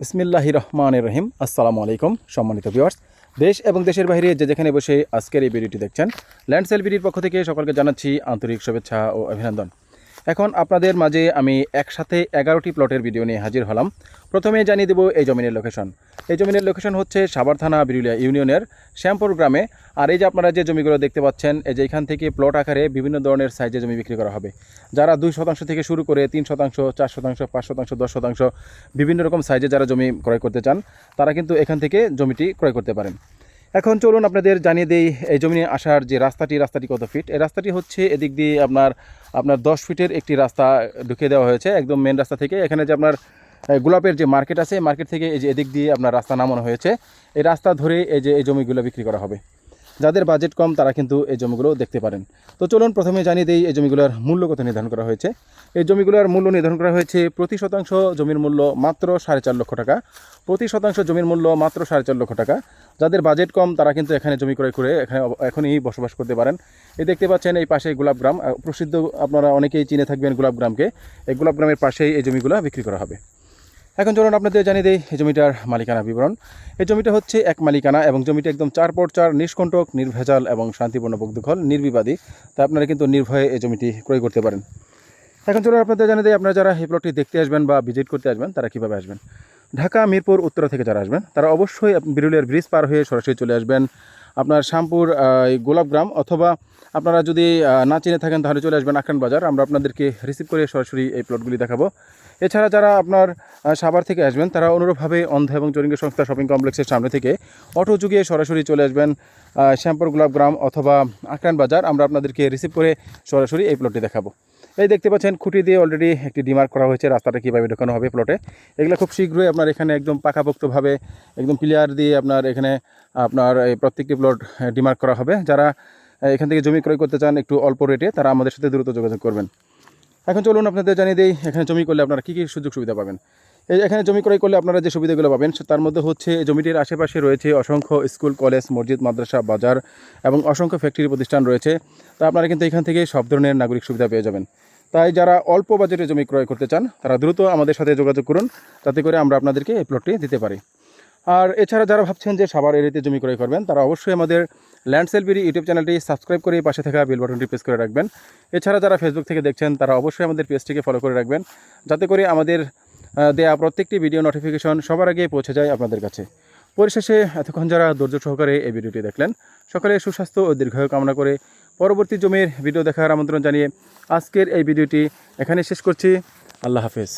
বিসমিল্লাহি রহমান রহিম। আসসালামু আলাইকুম, সম্মানিত ভিওয়ার্স দেশ এবং দেশের বাইরে যে যেখানে বসে আজকের এই ভিডিওটি দেখছেন ল্যান্ডসেল সেল বিডির পক্ষ থেকে সকলকে জানাচ্ছি আন্তরিক শুভেচ্ছা ও অভিনন্দন। এখন আপনাদের মাঝে আমি একসাথে এগারোটি প্লটের ভিডিও নিয়ে হাজির হলাম। প্রথমে জানিয়ে দেব এই জমিনের লোকেশন এই জমিনের লোকেশন হচ্ছে সাভার থানা বিরুলিয়া ইউনিয়নের শ্যামপুর গ্রামে। আর এই যে আপনারা যে জমিগুলো দেখতে পাচ্ছেন, এই যে এখান থেকে প্লট আকারে বিভিন্ন ধরনের সাইজে জমি বিক্রি করা হবে। যারা দুই শতাংশ থেকে শুরু করে তিন শতাংশ, চার শতাংশ, পাঁচ শতাংশ, দশ শতাংশ বিভিন্ন রকম সাইজে যারা জমি ক্রয় করতে চান, তারা কিন্তু এখান থেকে জমিটি ক্রয় করতে পারেন। এখন চলুন আপনাদের জানিয়ে দেই, এই জমি নিয়ে আসার যে রাস্তাটি রাস্তাটি কত ফিট এই রাস্তাটি হচ্ছে এদিক দিয়ে আপনার আপনার দশ ফিটের একটি রাস্তা ঢুকিয়ে দেওয়া হয়েছে, একদম মেন রাস্তা থেকে। এখানে যে আপনার গোলাপের যে মার্কেট আছে মার্কেট থেকে এই যে এদিক দিয়ে আপনার রাস্তা নামানো হয়েছে। এই রাস্তা ধরে এই যে, এই জমিগুলো বিক্রি করা হবে। যাদের বাজেট কম, তারা কিন্তু এই জমিগুলো দেখতে পারেন। তো চলুন প্রথমে জানিয়ে দিই, এই জমিগুলোর মূল্য কত নির্ধারণ করা হয়েছে। এই জমিগুলোর মূল্য নির্ধারণ করা হয়েছে প্রতি শতাংশ জমির মূল্য মাত্র সাড়ে চার লক্ষ টাকা। প্রতি শতাংশ জমির মূল্য মাত্র সাড়ে চার লক্ষ টাকা। যাদের বাজেট কম, তারা কিন্তু এখানে জমি ক্রয় করে এখানে এখনই বসবাস করতে পারেন। এই দেখতে পাচ্ছেন, এই পাশে গোলাপগ্রাম প্রসিদ্ধ আপনারা অনেকেই চিনে থাকবেন গোলাপগ্রামকে এই গোলাপগ্রামের পাশেই এই জমিগুলো বিক্রি করা হবে। এখন চলুন আপনাদের জানিয়ে দিই এই জমিটার মালিকানা বিবরণ। এই জমিটা হচ্ছে এক মালিকানা এবং জমিটা একদম চার পর চার নিষ্কণ্টক, নির্ভেজাল এবং শান্তিপূর্ণ বগ্ধখল নির্বিবাদী। তা আপনারা কিন্তু নির্ভয়ে এই জমিটি ক্রয় করতে পারেন। এখন চলুন আপনাদের জানিয়ে দিই, আপনারা যারা এই প্লটটি দেখতে আসবেন বা ভিজিট করতে আসবেন, তারা কীভাবে আসবেন? ঢাকা, মিরপুর, উত্তরা থেকে যারা আসবেন, তারা অবশ্যই বিরুলিয়ার ব্রিজ পার হয়ে সরাসরি চলে আসবেন। আপনার শ্যামপুর গোলাপগ্রাম অথবা আপনারা যদি না চিনে থাকেন তাহলে চলে আসবেন আখরান বাজার। আমরা আপনাদেরকে রিসিভ করে সরাসরি এই প্লটগুলি দেখাবো। এছাড়া যারা আপনার সাভার থেকে আসবেন, তারা অনুরূপভাবে অন্ধ এবং চরিঙ্গ সংস্থা শপিং কমপ্লেক্সের সামনে থেকে অটো যুগিয়ে সরাসরি চলে আসবেন শ্যামপুর গোলাপগ্রাম অথবা আখরান বাজার। আমরা আপনাদেরকে রিসিভ করে সরাসরি এই প্লটটি দেখাবো। এই দেখতে পাচ্ছেন খুঁটি দিয়ে অলরেডি একটি ডিমার্ক করা হয়েছে, রাস্তাটা কীভাবে ঢোকানো হবে প্লটে এগুলো খুব শীঘ্রই আপনার এখানে একদম পাকাপোক্তভাবে, একদম প্লেয়ার দিয়ে আপনার এখানে আপনার এই প্রত্যেকটি প্লট ডিমার্ক করা হবে। যারা এখান থেকে জমি ক্রয় করতে চান একটু অল্প রেটে তারা আমাদের সাথে দ্রুত যোগাযোগ করবেন। এখন চলুন আপনাদের জানিয়ে দিই, এখানে জমি করলে আপনারা কী কী সুযোগ সুবিধা পাবেন। এখানে জমি ক্রয় করলে আপনারা যে সুবিধাগুলো পাবেন তার মধ্যে হচ্ছে জমিটির আশেপাশে রয়েছে অসংখ্য স্কুল, কলেজ, মসজিদ, মাদ্রাসা, বাজার এবং অসংখ্য ফ্যাক্টরি প্রতিষ্ঠান রয়েছে। তা আপনারা কিন্তু এখান থেকে সব ধরনের নাগরিক সুবিধা পেয়ে যাবেন। তাই যারা অল্প বাজেটে জমি ক্রয় করতে চান, তারা দ্রুত আমাদের সাথে যোগাযোগ করুন যাতে করে আমরা আপনাদেরকে এই প্লটটি দিতে পারি। আর এছাড়া যারা ভাবছেন যে সাবার এরিয়াতে জমি ক্রয় করবেন, তারা অবশ্যই আমাদের ল্যান্ড সেলবিরি ইউটিউব চ্যানেলটি সাবস্ক্রাইব করে পাশে থাকা বেল বাটনটি প্রেস করে রাখবেন। এছাড়া যারা ফেসবুক থেকে দেখছেন, তারা অবশ্যই আমাদের পেজটিকে ফলো করে রাখবেন, যাতে করে আমাদের দেয়া প্রত্যেকটি ভিডিও নোটিফিকেশন সবার আগে পৌঁছে যায় আপনাদের কাছে। পরিশেষে এতক্ষণ যারা ধৈর্য সহকারে এই ভিডিওটি দেখলেন, সকলে সুস্বাস্থ্য ও দীর্ঘায়ু কামনা করে পরবর্তী জমির ভিডিও দেখার আমন্ত্রণ জানিয়ে আজকের এই ভিডিওটি এখানে শেষ করছি। আল্লাহ হাফেজ।